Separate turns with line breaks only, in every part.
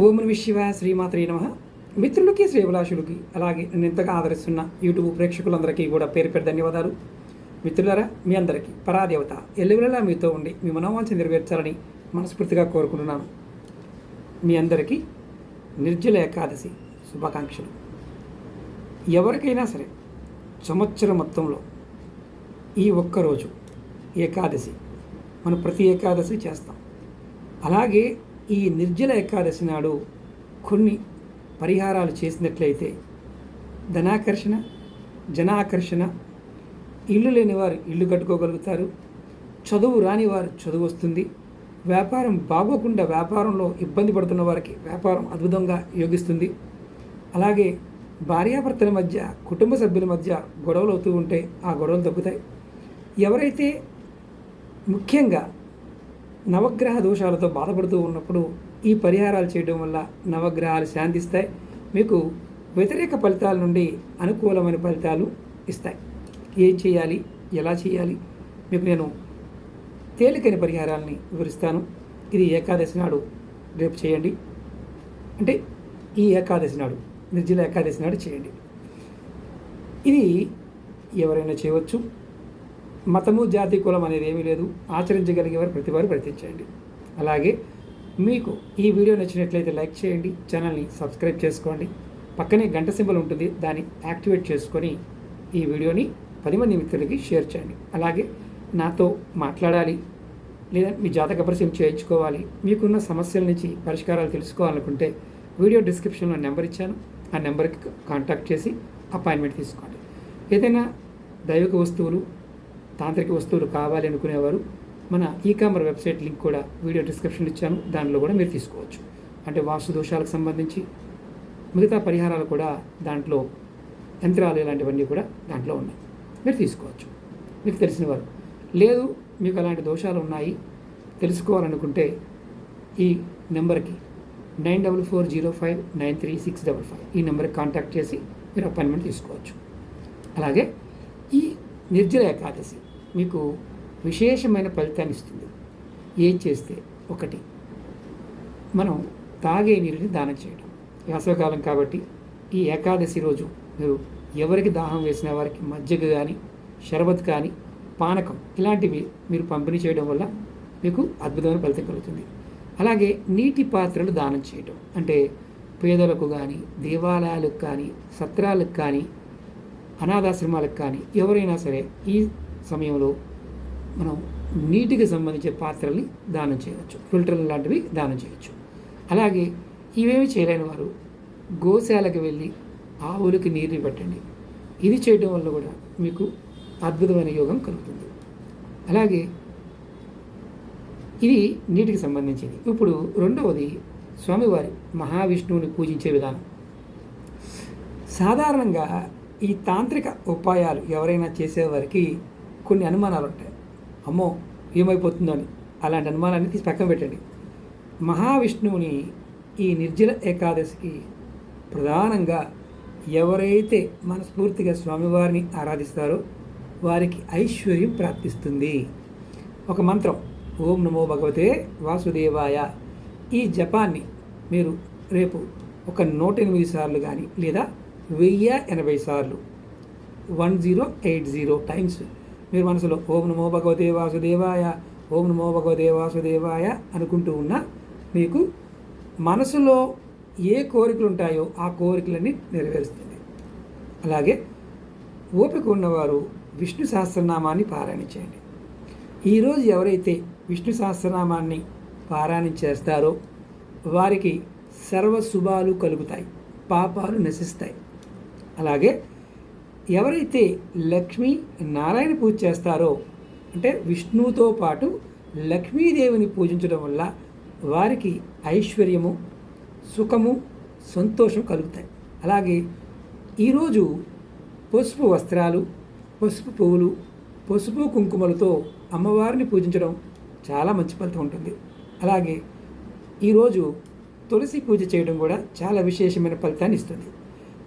ఓం నమ శివ శ్రీమాత్రే నమ. మిత్రులకి శ్రీభిలాషులకి అలాగే నేను ఎంతగా ఆదరిస్తున్న యూట్యూబ్ ప్రేక్షకులందరికీ కూడా పేరు పేరు ధన్యవాదాలు. మిత్రులారా మీ అందరికీ పరాదేవత ఎల్లువెల్లా మీతో ఉండి మీ మనోవాంఛ నెరవేర్చాలని మనస్ఫూర్తిగా కోరుకుంటున్నాను. మీ అందరికీ నిర్జల ఏకాదశి శుభాకాంక్షలు. ఎవరికైనా సరే సంవత్సరం మొత్తంలో ఈ ఒక్కరోజు ఏకాదశి. మనం ప్రతి ఏకాదశి చేస్తాం. అలాగే ఈ నిర్జల ఏకాదశి నాడు కొన్ని పరిహారాలు చేసినట్లయితే ధనాకర్షణ జనాకర్షణ ఇల్లు లేని వారు ఇల్లు కట్టుకోగలుగుతారు. చదువు రాని వారు చదువు వస్తుంది. వ్యాపారం బాగోకుండా వ్యాపారంలో ఇబ్బంది పడుతున్న వారికి వ్యాపారం అద్భుతంగా యోగిస్తుంది. అలాగే భార్యాభర్తల మధ్య కుటుంబ సభ్యుల మధ్య గొడవలు అవుతూ ఉంటే ఆ గొడవలు తగ్గుతాయి. ఎవరైతే ముఖ్యంగా నవగ్రహ దోషాలతో బాధపడుతూ ఉన్నప్పుడు ఈ పరిహారాలు చేయడం వల్ల నవగ్రహాలు శాంతిస్తాయి. మీకు వ్యతిరేక ఫలితాల నుండి అనుకూలమైన ఫలితాలు ఇస్తాయి. ఏం చేయాలి? ఎలా చేయాలి? మీకు నేను తేలికైన పరిహారాలని వివరిస్తాను. ఇది ఏకాదశి నాడు రేపు చేయండి. అంటే ఈ ఏకాదశి నాడు నిర్జల ఏకాదశి నాడు చేయండి. ఇది ఎవరైనా చేయవచ్చు. మతము జాతి కులం అనేది ఏమీ లేదు. ఆచరించగలిగే వారు ప్రతి వారు ప్రయత్నించండి. అలాగే మీకు ఈ వీడియో నచ్చినట్లయితే లైక్ చేయండి ఛానల్ని సబ్స్క్రైబ్ చేసుకోండి. పక్కనే గంట సింబల్ ఉంటుంది దాన్ని యాక్టివేట్ చేసుకొని ఈ వీడియోని పది మంది మిత్రులకి షేర్ చేయండి. అలాగే నాతో మాట్లాడాలి లేదా మీ జాతక పరిచయం చేయించుకోవాలి మీకున్న సమస్యల నుంచి పరిష్కారాలు తెలుసుకోవాలనుకుంటే వీడియో డిస్క్రిప్షన్లో నెంబర్ ఇచ్చాను. ఆ నెంబర్కి కాంటాక్ట్ చేసి అపాయింట్మెంట్ తీసుకోండి. ఏదైనా దైవిక వస్తువులు తాంత్రిక వస్తువులు కావాలి అనుకునేవారు మన ఈ కామర్ వెబ్సైట్ లింక్ కూడా వీడియో డిస్క్రిప్షన్ ఇచ్చాను. దానిలో కూడా మీరు తీసుకోవచ్చు. అంటే వాస్తు దోషాలకు సంబంధించి మిగతా పరిహారాలు కూడా దాంట్లో యంత్రాలు ఇలాంటివన్నీ కూడా దాంట్లో ఉన్నాయి. మీరు తీసుకోవచ్చు. మీకు తెలిసిన వారు. లేదు మీకు అలాంటి దోషాలు ఉన్నాయి తెలుసుకోవాలనుకుంటే ఈ నెంబర్కి nine double four zero five nine three six double five ఈ నెంబర్కి కాంటాక్ట్ చేసి మీరు అపాయింట్మెంట్ తీసుకోవచ్చు. అలాగే ఈ నిర్జల ఏకాదశి మీకు విశేషమైన ఫలితాన్ని ఇస్తుంది. ఏం చేస్తే ఒకటి మనం తాగే నీరుని దానం చేయడం. వేసవకాలం కాబట్టి ఈ ఏకాదశి రోజు మీరు ఎవరికి దాహం వేసిన వారికి మజ్జిగ కానీ షర్బత్ కానీ పానకం ఇలాంటివి మీరు పంపిణీ చేయడం వల్ల మీకు అద్భుతమైన ఫలితం కలుగుతుంది. అలాగే నీటి పాత్రలు దానం చేయడం. అంటే పేదలకు కానీ దేవాలయాలకు కానీ సత్రాలకు కానీ అనాథాశ్రమాలకు కానీ ఎవరైనా సరే ఈ సమయంలో మనం నీటికి సంబంధించిన పాత్రల్ని దానం చేయవచ్చు. ఫిల్టర్లు లాంటివి దానం చేయవచ్చు. అలాగే ఇవేమి చేయలేని వారు గోశాలకు వెళ్ళి ఆవులకి నీరుని పెట్టండి. ఇది చేయడం వల్ల కూడా మీకు అద్భుతమైన యోగం కలుగుతుంది. అలాగే ఇది నీటికి సంబంధించింది ఇప్పుడు రెండవది స్వామివారి మహావిష్ణువుని పూజించే విధానం. సాధారణంగా ఈ తాంత్రిక ఉపాయాలు ఎవరైనా చేసేవారికి కొన్ని అనుమానాలు ఉంటాయి. అమ్మో ఏమైపోతుందని? అలాంటి అనుమానాన్ని తీసి పక్కన పెట్టండి. మహావిష్ణువుని ఈ నిర్జల ఏకాదశికి ప్రధానంగా ఎవరైతే మనస్ఫూర్తిగా స్వామివారిని ఆరాధిస్తారో వారికి ఐశ్వర్యం ప్రాప్తిస్తుంది. ఒక మంత్రం ఓం నమో భగవతే వాసుదేవాయ. ఈ జపాన్ని మీరు రేపు ఒక నూట ఎనిమిది సార్లు కానీ లేదా వెయ్యి ఎనభై సార్లు one zero eight zero times మీరు మనసులో ఓం నమో భగవతే వాసుదేవాయ ఓం నమో భగవతే వాసుదేవాయ అనుకుంటూ ఉన్న మీకు మనసులో ఏ కోరికలు ఉంటాయో ఆ కోరికలన్నీ నెరవేరుస్తుంది. అలాగే ఓపిక ఉన్నవారు విష్ణు సహస్రనామాన్ని పారాయణ చేయండి ఈరోజు ఎవరైతే విష్ణు సహస్రనామాన్ని పారాయణ చేస్తారో వారికి సర్వ శుభాలు కలుగుతాయి పాపాలు నశిస్తాయి. అలాగే ఎవరైతే లక్ష్మీ నారాయణ పూజ చేస్తారో అంటే విష్ణువుతో పాటు లక్ష్మీదేవిని పూజించడం వల్ల వారికి ఐశ్వర్యము సుఖము సంతోషం కలుగుతాయి. అలాగే ఈరోజు పసుపు వస్త్రాలు పసుపు పువ్వులు పసుపు కుంకుమలతో అమ్మవారిని పూజించడం చాలా మంచి ఫలితం ఉంటుంది. అలాగే ఈరోజు తులసి పూజ చేయడం కూడా చాలా విశేషమైన ఫలితాన్ని ఇస్తుంది.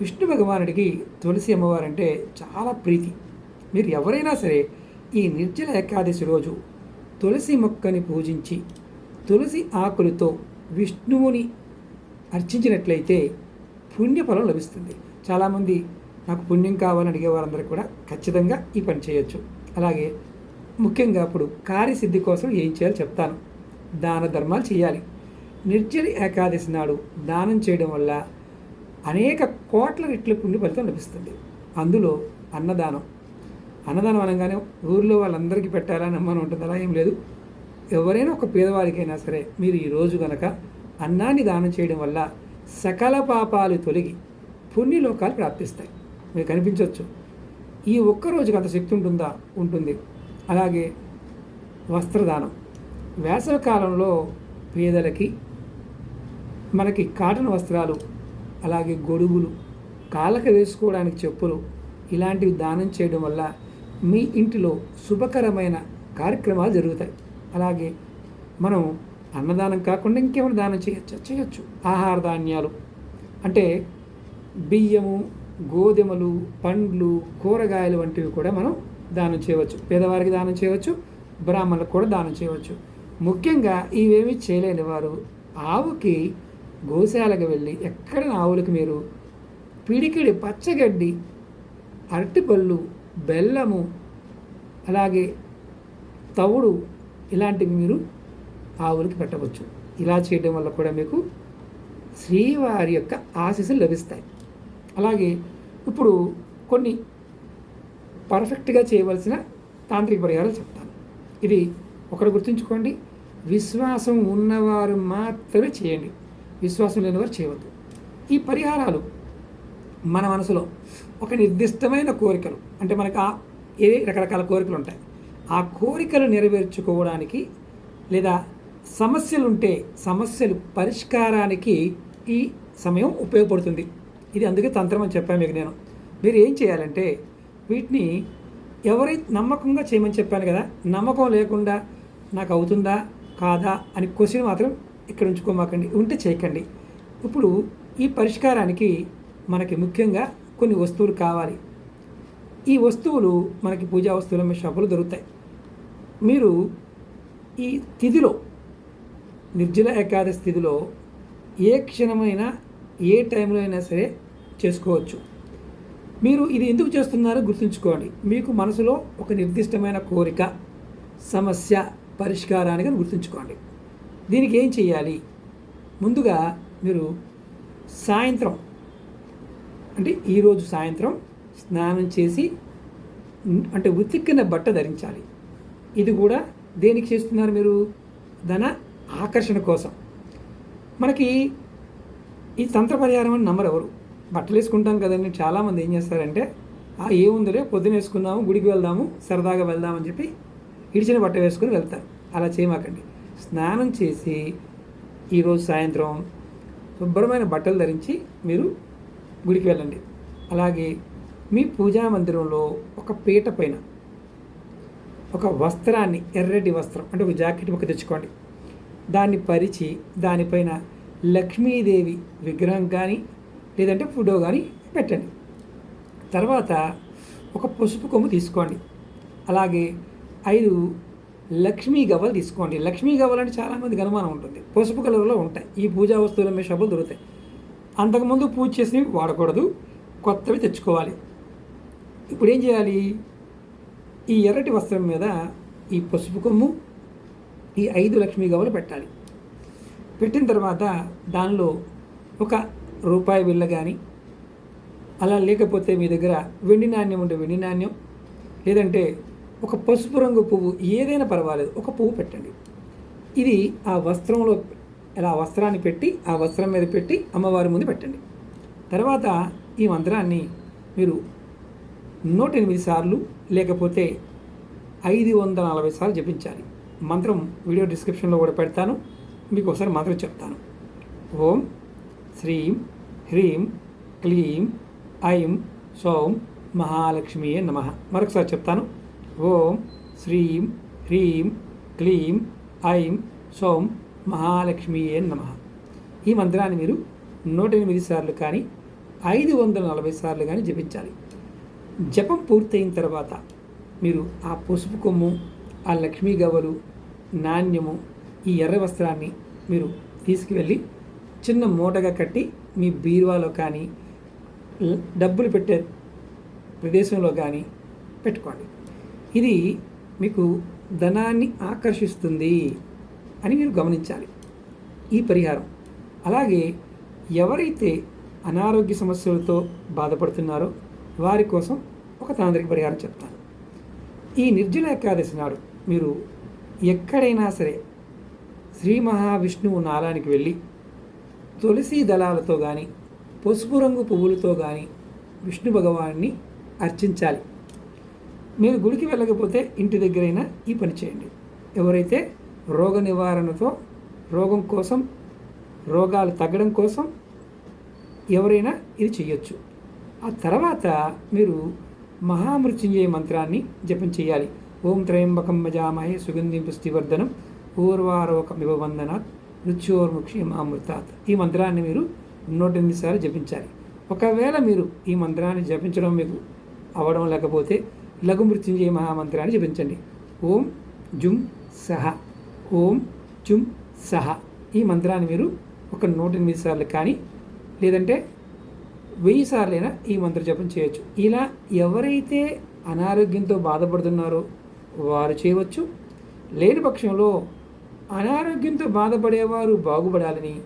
విష్ణు భగవానుడికి తులసి అమ్మవారంటే చాలా ప్రీతి. మీరు ఎవరైనా సరే ఈ నిర్జల ఏకాదశి రోజు తులసి మొక్కని పూజించి తులసి ఆకులతో విష్ణువుని అర్చించినట్లయితే పుణ్యఫలం లభిస్తుంది. చాలామంది నాకు పుణ్యం కావాలని అడిగే వారందరూ కూడా ఖచ్చితంగా ఈ పని చేయొచ్చు. అలాగే ముఖ్యంగా అప్పుడు కార్యసిద్ధి కోసం ఏం చేయాలో చెప్తాను. దాన ధర్మాలు చేయాలి. నిర్జలి ఏకాదశి నాడు దానం చేయడం వల్ల అనేక కోట్ల రెట్ల పుణ్య ఫలితం లభిస్తుంది. అందులో అన్నదానం. అన్నదానం అనగానే ఊర్లో వాళ్ళందరికీ పెట్టాలని అమ్మని ఉంటుంది? అలా ఏం లేదు. ఎవరైనా ఒక పేదవారికైనా సరే మీరు ఈరోజు కనుక అన్నాన్ని దానం చేయడం వల్ల సకల పాపాలు తొలగి పుణ్యలోకాలు ప్రాప్తిస్తాయి. మీకు కనిపించవచ్చు ఈ ఒక్కరోజుకి అంత శక్తి ఉంటుందా? ఉంటుంది. అలాగే వస్త్రదానం. వేసవి కాలంలో పేదలకి మనకి కాటన్ వస్త్రాలు అలాగే గొడుగులు కాళ్ళకు వేసుకోవడానికి చెప్పులు ఇలాంటివి దానం చేయడం వల్ల మీ ఇంటిలో శుభకరమైన కార్యక్రమాలు జరుగుతాయి. అలాగే మనం అన్నదానం కాకుండా ఇంకేమైనా దానం చేయొచ్చు చేయొచ్చు. ఆహార ధాన్యాలు. అంటే బియ్యము గోధుమలు పండ్లు కూరగాయలు వంటివి కూడా మనం దానం చేయవచ్చు. పేదవారికి దానం చేయవచ్చు బ్రాహ్మణులకు కూడా దానం చేయవచ్చు. ముఖ్యంగా ఇవేమి చేయలేని వారు ఆవుకి గోశాలకు వెళ్ళి ఎక్కడ ఆవులకు మీరు పిడికిడి పచ్చగడ్డి అరటిపళ్ళు బెల్లము అలాగే తవుడు ఇలాంటివి మీరు ఆవులకి పెట్టవచ్చు. ఇలా చేయడం వల్ల కూడా మీకు శ్రీవారి యొక్క ఆశీస్సులు లభిస్తాయి. అలాగే ఇప్పుడు కొన్ని పర్ఫెక్ట్గా చేయవలసిన తాంత్రిక పరిహారాలు చెప్తాను. ఇది ఒకటి గుర్తుంచుకోండి. విశ్వాసం ఉన్నవారు మాత్రమే చేయండి. విశ్వాసం లేనివారు చేయవద్దు. ఈ పరిహారాలు మన మనసులో ఒక నిర్దిష్టమైన కోరికలు అంటే మనకు ఆ ఏ రకరకాల కోరికలు ఉంటాయి. ఆ కోరికలు నెరవేర్చుకోవడానికి లేదా సమస్యలు ఉంటే సమస్యలు పరిష్కారానికి ఈ సమయం ఉపయోగపడుతుంది. ఇది అందుకే తంత్రం అని చెప్పాను మీకు నేను. మీరు ఏం చేయాలంటే వీటిని ఎవరైతే నమ్మకంగా చేయమని చెప్పాను కదా నమ్మకం లేకుండా నాకు అవుతుందా కాదా అని క్వశ్చన్ మాత్రం ఇక్కడ ఉంచుకోమాకండి ఉంటే చేయకండి. ఇప్పుడు ఈ పరిష్కారానికి మనకి ముఖ్యంగా కొన్ని వస్తువులు కావాలి. ఈ వస్తువులు మనకి పూజా వస్తువుల మీ షాపులో దొరుకుతాయి. మీరు ఈ తిథిలో నిర్జల ఏకాదశి తిథిలో ఏ క్షణమైనా ఏ టైంలో అయినా సరే చేసుకోవచ్చు. మీరు ఇది ఎందుకు చేస్తున్నారో గుర్తుంచుకోండి. మీకు మనసులో ఒక నిర్దిష్టమైన కోరిక సమస్య పరిష్కారానికి గుర్తుంచుకోండి. దీనికి ఏం చేయాలి ముందుగా మీరు సాయంత్రం అంటే ఈరోజు సాయంత్రం స్నానం చేసి అంటే ఉతిక్కిన బట్ట ధరించాలి. ఇది కూడా దేనికి చేస్తున్నారు మీరు? ధన ఆకర్షణ కోసం. మనకి ఈ తంత్ర పరిహారం అని నమ్మరు ఎవరు. బట్టలు వేసుకుంటాం కదండి. చాలామంది ఏం చేస్తారంటే ఆ ఏముందిలే పొద్దున వేసుకుందాము గుడికి వెళ్దాము సరదాగా వెళ్దామని చెప్పి ఇడిచిన బట్ట వేసుకుని వెళ్తారు. అలా చేయమాకండి. స్నానం చేసి ఈరోజు సాయంత్రం శుభ్రమైన బట్టలు ధరించి మీరు గుడికి వెళ్ళండి. అలాగే మీ పూజా మందిరంలో ఒక పీట పైన ఒక వస్త్రాన్ని ఎర్రటి వస్త్రం అంటే ఒక జాకెట్ ఒక తెచ్చుకోండి. దాన్ని పరిచి దానిపైన లక్ష్మీదేవి విగ్రహం కానీ లేదంటే ఫోటో కానీ పెట్టండి. తర్వాత ఒక పసుపు కొమ్ము తీసుకోండి. అలాగే ఐదు లక్ష్మీ గవ్వలు తీసుకోండి. లక్ష్మీ గవ్వలు అంటే చాలామంది గనుమానం ఉంటుంది. పసుపు కలర్లో ఉంటాయి. ఈ పూజా వస్తువుల మీద షాపులు దొరుకుతాయి. అంతకుముందు పూజ చేసినవి వాడకూడదు. కొత్తవి తెచ్చుకోవాలి. ఇప్పుడు ఏం చేయాలి? ఈ ఎర్రటి వస్త్రం మీద ఈ పసుపు కొమ్ము ఈ ఐదు లక్ష్మీ గవ్వలు పెట్టాలి. పెట్టిన తర్వాత దానిలో ఒక రూపాయి బిళ్ళ కానీ అలా లేకపోతే మీ దగ్గర వెండి నాణ్యం ఉంటే వెండి నాణ్యం లేదంటే ఒక పసుపు రంగు పువ్వు ఏదైనా పర్వాలేదు ఒక పువ్వు పెట్టండి. ఇది ఆ వస్త్రంలో ఇలా వస్త్రాన్ని పెట్టి ఆ వస్త్రం మీద పెట్టి అమ్మవారి ముందు పెట్టండి. తర్వాత ఈ మంత్రాన్ని మీరు నూట ఎనిమిది సార్లు లేకపోతే ఐదు వందల నలభై సార్లు జపించాలి. మంత్రం వీడియో డిస్క్రిప్షన్లో కూడా పెడతాను. మీకు ఒకసారి మంత్రం చెప్తాను. ఓం శ్రీం హ్రీం క్లీం ఐం సోం మహాలక్ష్మీయే నమ. మరొకసారి చెప్తాను. ఓం శ్రీం హ్రీం క్లీం ఐం సోం మహాలక్ష్మి నమ. ఈ మంత్రాన్ని మీరు నూట ఎనిమిది సార్లు కానీ ఐదు వందల నలభై సార్లు కానీ జపించాలి. జపం పూర్తయిన తర్వాత మీరు ఆ పసుపు కొమ్ము ఆ లక్ష్మీ గవ్వలు నాణ్యము ఈ ఎర్ర వస్త్రాన్ని మీరు తీసుకువెళ్ళి చిన్న మూటగా కట్టి మీ బీరువాలో కానీ డబ్బులు పెట్టే ప్రదేశంలో కానీ పెట్టుకోండి. ఇది మీకు ధనాన్ని ఆకర్షిస్తుంది అని మీరు గమనించాలి. ఈ పరిహారం. అలాగే ఎవరైతే అనారోగ్య సమస్యలతో బాధపడుతున్నారో వారి కోసం ఒక తాంత్రిక పరిహారం చెప్తాను. ఈ నిర్జల ఏకాదశి నాడు మీరు ఎక్కడైనా సరే శ్రీ మహావిష్ణువు నాలానికి వెళ్ళి తులసి దళాలతో కానీ పసుపు రంగు పువ్వులతో కానీ విష్ణు భగవాన్ని అర్చించాలి. మీరు గుడికి వెళ్ళకపోతే ఇంటి దగ్గరైనా ఈ పని చేయండి. ఎవరైతే రోగ నివారణతో రోగం కోసం రోగాలు తగ్గడం కోసం ఎవరైనా ఇది చేయొచ్చు ఆ తర్వాత మీరు మహామృత్యుంజయ మంత్రాన్ని జపం చేయాలి. ఓం త్రయంబకం మజామహే సుగంధిం పుష్టివర్ధనం పూర్వారోకం వందనాత్ మృత్యోర్ముక్షి అమృతాత్ ఈ మంత్రాన్ని మీరు నూట ఎనిమిది సార్లు జపించాలి. ఒకవేళ మీరు ఈ మంత్రాన్ని జపించడం మీకు అవడం లేకపోతే లఘుమృత్యుంజయ మహామంత్రాన్ని జపించండి. ఓం జుం సహ. ఓం జుం సహ. ఈ మంత్రాన్ని మీరు ఒక నూట ఎనిమిది సార్లు కానీ లేదంటే వెయ్యి సార్లైనా ఈ మంత్ర జపం చేయొచ్చు. ఇలా ఎవరైతే అనారోగ్యంతో బాధపడుతున్నారో వారు చేయవచ్చు. లేని పక్షంలో అనారోగ్యంతో బాధపడేవారు బాగుపడాలని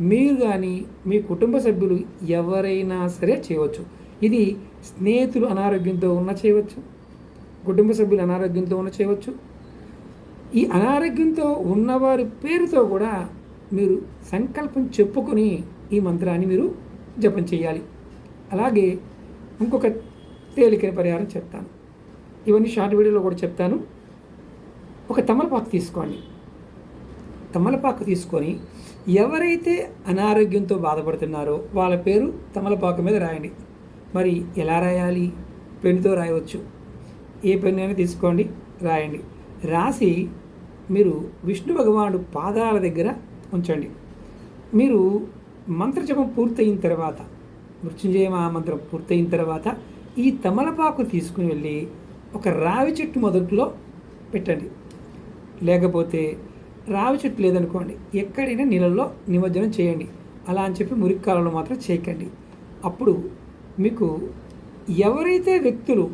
మీరు కానీ మీ కుటుంబ సభ్యులు ఎవరైనా సరే చేయవచ్చు. ఇది స్నేహితులు అనారోగ్యంతో ఉన్న చేయవచ్చు కుటుంబ సభ్యులు అనారోగ్యంతో ఉన్న చేయవచ్చు. ఈ అనారోగ్యంతో ఉన్నవారి పేరుతో కూడా మీరు సంకల్పం చెప్పుకొని ఈ మంత్రాన్ని మీరు జపం చేయాలి. అలాగే ఇంకొక తేలికైన పరిహారం చెప్తాను. ఇవన్నీ షార్ట్ వీడియోలో కూడా చెప్తాను. ఒక తమలపాకు తీసుకోండి. తమలపాకు తీసుకొని ఎవరైతే అనారోగ్యంతో బాధపడుతున్నారో వాళ్ళ పేరు తమలపాకు మీద రాయండి. మరి ఎలా రాయాలి? పెన్నుతో రాయవచ్చు. ఏ పెన్ను అయినా తీసుకోండి రాయండి. రాసి మీరు విష్ణు భగవానుడు పాదాల దగ్గర ఉంచండి. మీరు మంత్రజపం పూర్తయిన తర్వాత మృత్యుంజయ మహామంత్రం పూర్తయిన తర్వాత ఈ తమలపాకు తీసుకుని వెళ్ళి ఒక రావి చెట్టు మొదట్లో పెట్టండి. లేకపోతే రావి చెట్టు లేదనుకోండి ఎక్కడైనా నీళ్ళల్లో నిమజ్జనం చేయండి. అలా అని చెప్పి మురికి కాలంలో మాత్రం చేయకండి. అప్పుడు మీకు ఎవరైతే వ్యక్తులు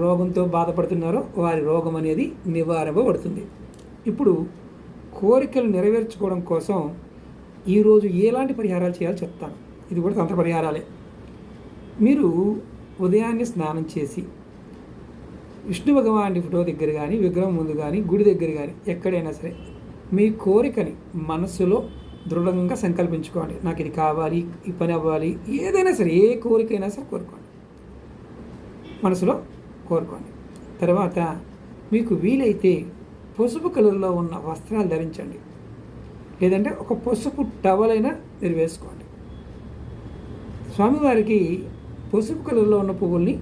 రోగంతో బాధపడుతున్నారో వారి రోగం అనేది నివారింపబడుతుంది. ఇప్పుడు కోరికలు నెరవేర్చుకోవడం కోసం ఈరోజు ఎలాంటి పరిహారాలు చేయాలో చెప్తాను. ఇది కూడా తంత్ర పరిహారాలే. మీరు ఉదయాన్నే స్నానం చేసి విష్ణు భగవాన్ ఫోటో దగ్గర కానీ విగ్రహం ముందు కానీ గుడి దగ్గర కానీ ఎక్కడైనా సరే మీ కోరికని మనస్సులో దృఢంగా సంకల్పించుకోండి. నాకు ఇది కావాలి ఈ పని అవ్వాలి ఏదైనా సరే ఏ కోరికైనా సరే కోరుకోండి. మనసులో కోరుకోండి. తర్వాత మీకు వీలైతే పసుపు కలర్లో ఉన్న వస్త్రాలు ధరించండి. లేదంటే ఒక పసుపు టవల్ అయినా మీరు వేసుకోండి స్వామివారికి పసుపు కలర్లో ఉన్న పువ్వుల్ని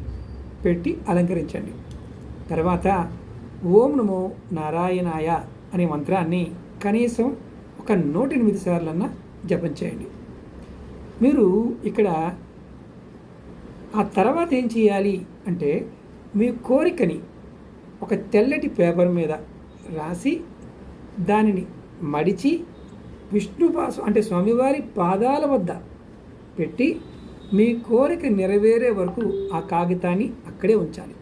పెట్టి అలంకరించండి. తర్వాత ఓం నమో నారాయణాయ అనే మంత్రాన్ని కనీసం ఒక నూట ఎనిమిది సార్లన్నా జపం చేయండి. మీరు ఇక్కడ ఆ తర్వాత ఏం చేయాలి అంటే మీ కోరికని ఒక తెల్లటి పేపర్ మీద రాసి దానిని మడిచి విష్ణుపాసం అంటే స్వామివారి పాదాల వద్ద పెట్టి మీ కోరిక నెరవేరే వరకు ఆ కాగితాన్ని అక్కడే ఉంచాలి.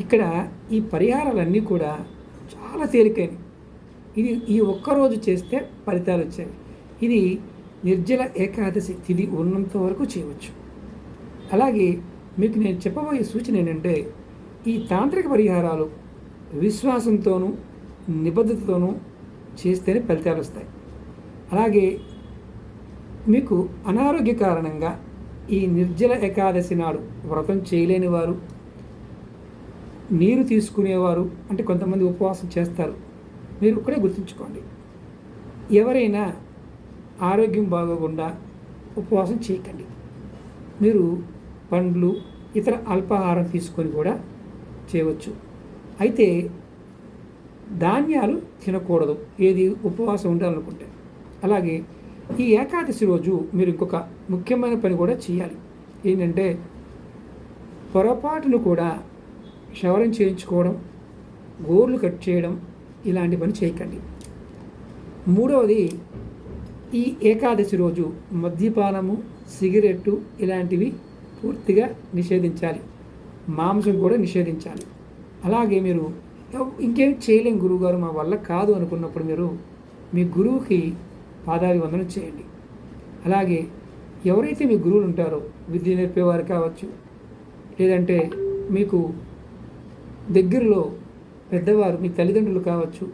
ఇక్కడ ఈ పరిహారాలన్నీ కూడా చాలా తేలికైనవి. ఇది ఈ ఒక్కరోజు చేస్తే ఫలితాలు వచ్చాయి. ఇది నిర్జల ఏకాదశి తిథి ఉన్నంత వరకు చేయవచ్చు. అలాగే మీకు నేను చెప్పబోయే సూచన ఏంటంటే ఈ తాంత్రిక పరిహారాలు విశ్వాసంతోనూ నిబద్ధతతోనూ చేస్తేనే ఫలితాలు వస్తాయి. అలాగే మీకు అనారోగ్య కారణంగా ఈ నిర్జల ఏకాదశి నాడు వ్రతం చేయలేని వారు నీరు తీసుకునేవారు అంటే కొంతమంది ఉపవాసం చేస్తారు. మీరు ఇక్కడే గుర్తుంచుకోండి. ఎవరైనా ఆరోగ్యం బాగోకుండా ఉపవాసం చేయకండి. మీరు పండ్లు ఇతర అల్పాహారం తీసుకొని కూడా చేయవచ్చు. అయితే ధాన్యాలు తినకూడదు. ఏది ఉపవాసం ఉండాలనుకుంటే. అలాగే ఈ ఏకాదశి రోజు మీరు ఇంకొక ముఖ్యమైన పని కూడా చేయాలి. ఏంటంటే పొరపాటును కూడా క్షవరం చేయించుకోవడం గోర్లు కట్ చేయడం ఇలాంటి పని చేయకండి. మూడవది ఈ ఏకాదశి రోజు మద్యపానము సిగరెట్టు ఇలాంటివి పూర్తిగా నిషేధించాలి. మాంసం కూడా నిషేధించాలి. అలాగే మీరు ఇంకేం చేయలేం గురువుగారు మా వల్ల కాదు అనుకున్నప్పుడు మీరు మీ గురువుకి పాదాభివందనం చేయండి. అలాగే ఎవరైతే మీ గురువులు ఉంటారో విద్య నేర్పేవారు కావచ్చు లేదంటే మీకు దగ్గరలో పెద్దవారు మీ తల్లిదండ్రులు కావచ్చు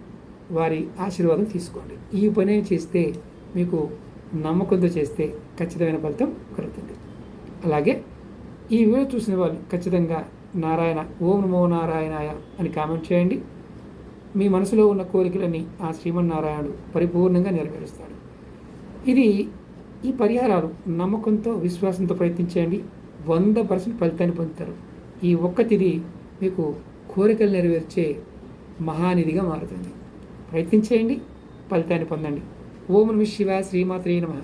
వారి ఆశీర్వాదం తీసుకోండి. ఈ పని చేస్తే మీకు నమ్మకంతో చేస్తే ఖచ్చితమైన ఫలితం కలుగుతుంది. అలాగే ఈ వీడియో చూసిన వాళ్ళు ఖచ్చితంగా నారాయణ ఓం నమో నారాయణాయ అని కామెంట్ చేయండి. మీ మనసులో ఉన్న కోరికలని ఆ శ్రీమన్నారాయణుడు పరిపూర్ణంగా నెరవేరుస్తాడు. ఇది ఈ పరిహారాలు నమ్మకంతో విశ్వాసంతో ప్రయత్నించండి వంద పర్సెంట్ ఫలితాన్ని పొందుతారు. ఈ ఒక్క తిది మీకు కోరికలు నెరవేర్చే మహానిధిగా మారుతుంది. ప్రయత్నించేయండి ఫలితాన్ని పొందండి. ఓం నమ శివ శ్రీమాత్రే నమ.